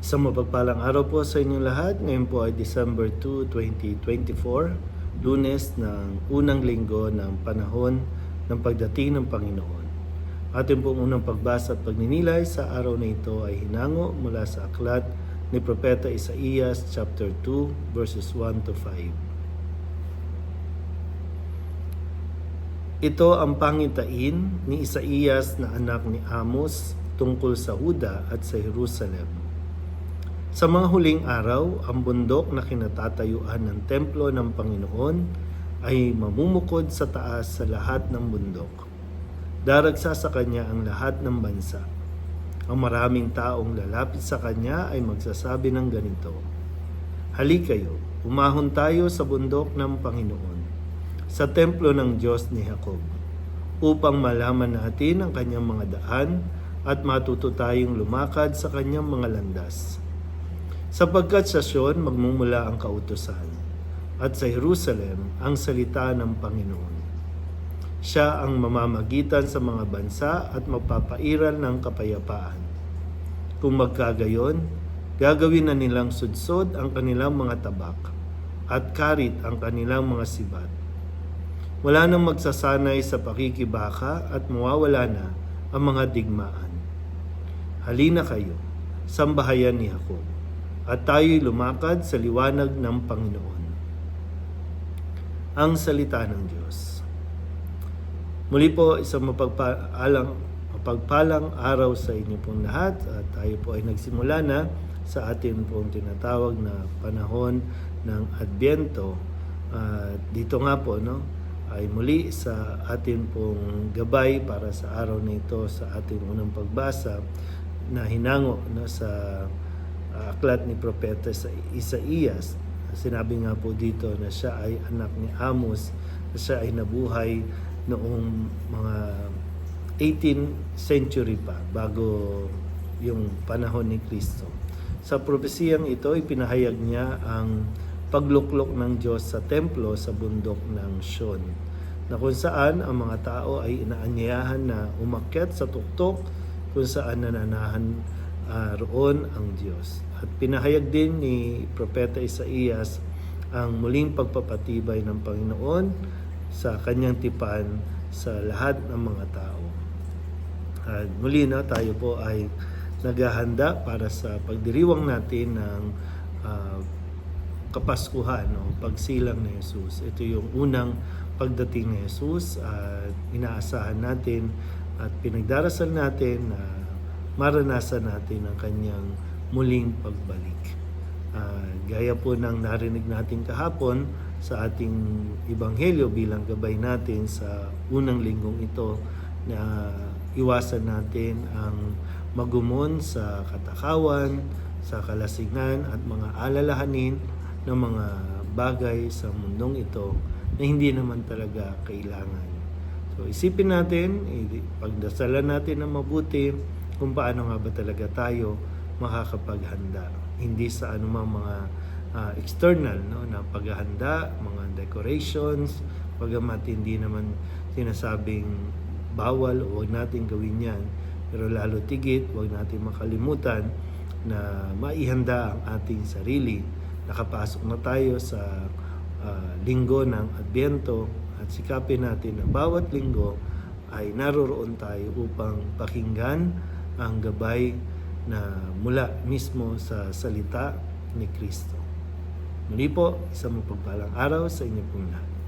Isang mapagpalang araw po sa inyong lahat. Ngayon po ay December 2, 2024, lunes ng unang linggo ng panahon ng pagdating ng Panginoon. Ating pong unang pagbasa at pagninilay sa araw na ito ay hinango mula sa aklat ni Propeta Isaías chapter 2 verses 1 to 5. Ito ang pangitain ni Isaías na anak ni Amos tungkol sa Huda at sa Jerusalem. Sa mga huling araw, ang bundok na kinatatayuan ng templo ng Panginoon ay mamumukod sa taas sa lahat ng bundok. Daragsa sa kanya ang lahat ng bansa. Ang maraming taong lalapit sa kanya ay magsasabi ng ganito, Halik kayo, umahon tayo sa bundok ng Panginoon, sa templo ng Diyos ni Jacob, upang malaman natin ang kanyang mga daan at matuto tayong lumakad sa kanyang mga landas sapagkat sa Sion magmumula ang kautusan, at sa Jerusalem ang salita ng Panginoon. Siya ang mamamagitan sa mga bansa at magpapairal ng kapayapaan. Kung magkagayon, gagawin na nilang sudsod ang kanilang mga tabak at karit ang kanilang mga sibat. Wala nang magsasanay sa pakikibaka at mawawala na ang mga digmaan. Halina kayo, sambahayan ni Jacob at tayo'y lumakad sa liwanag ng Panginoon. Ang salita ng Diyos. Muli po, isang mapagpalang, mapagpalang araw sa inyo pong lahat at tayo po ay nagsimula na sa atin pong tinatawag na panahon ng Adbyento. At dito nga po, no, ay muli sa atin pong gabay para sa araw na ito sa ating unang pagbasa na hinango no, sa uh, aklat ni Propeta sa Isaías. Sinabi nga po dito na siya ay anak ni Amos, na siya ay nabuhay noong mga 18th century pa, bago yung panahon ni Kristo. Sa propesiyang ito, ipinahayag niya ang pagluklok ng Diyos sa templo sa bundok ng Sion, na kung saan ang mga tao ay inaanyayahan na umakyat sa tuktok kung saan nananahan uh, roon ang Diyos. At pinahayag din ni Propeta Isaías ang muling pagpapatibay ng Panginoon sa kanyang tipan sa lahat ng mga tao. At muli na tayo po ay naghahanda para sa pagdiriwang natin ng uh, Kapaskuhan o pagsilang ni Jesus. Ito yung unang pagdating ni Jesus at inaasahan natin at pinagdarasal natin na maranasan natin ang kanyang muling pagbalik. Uh, gaya po ng narinig natin kahapon sa ating ibanghelyo bilang gabay natin sa unang linggong ito na iwasan natin ang magumon sa katakawan, sa kalasingan at mga alalahanin ng mga bagay sa mundong ito na hindi naman talaga kailangan. So isipin natin, pagdasalan natin ng mabuti kung paano nga ba talaga tayo makakapaghanda. Hindi sa anumang mga uh, external no, na paghahanda, mga decorations, pagamat hindi naman sinasabing bawal o huwag natin gawin yan. Pero lalo tigit, huwag natin makalimutan na maihanda ang ating sarili. Nakapasok na tayo sa uh, linggo ng Adbyento at sikapin natin na bawat linggo ay naroroon tayo upang pakinggan ang gabay na mula mismo sa salita ni Kristo. Muli po, isang mapagpalang araw sa inyo pong lahat.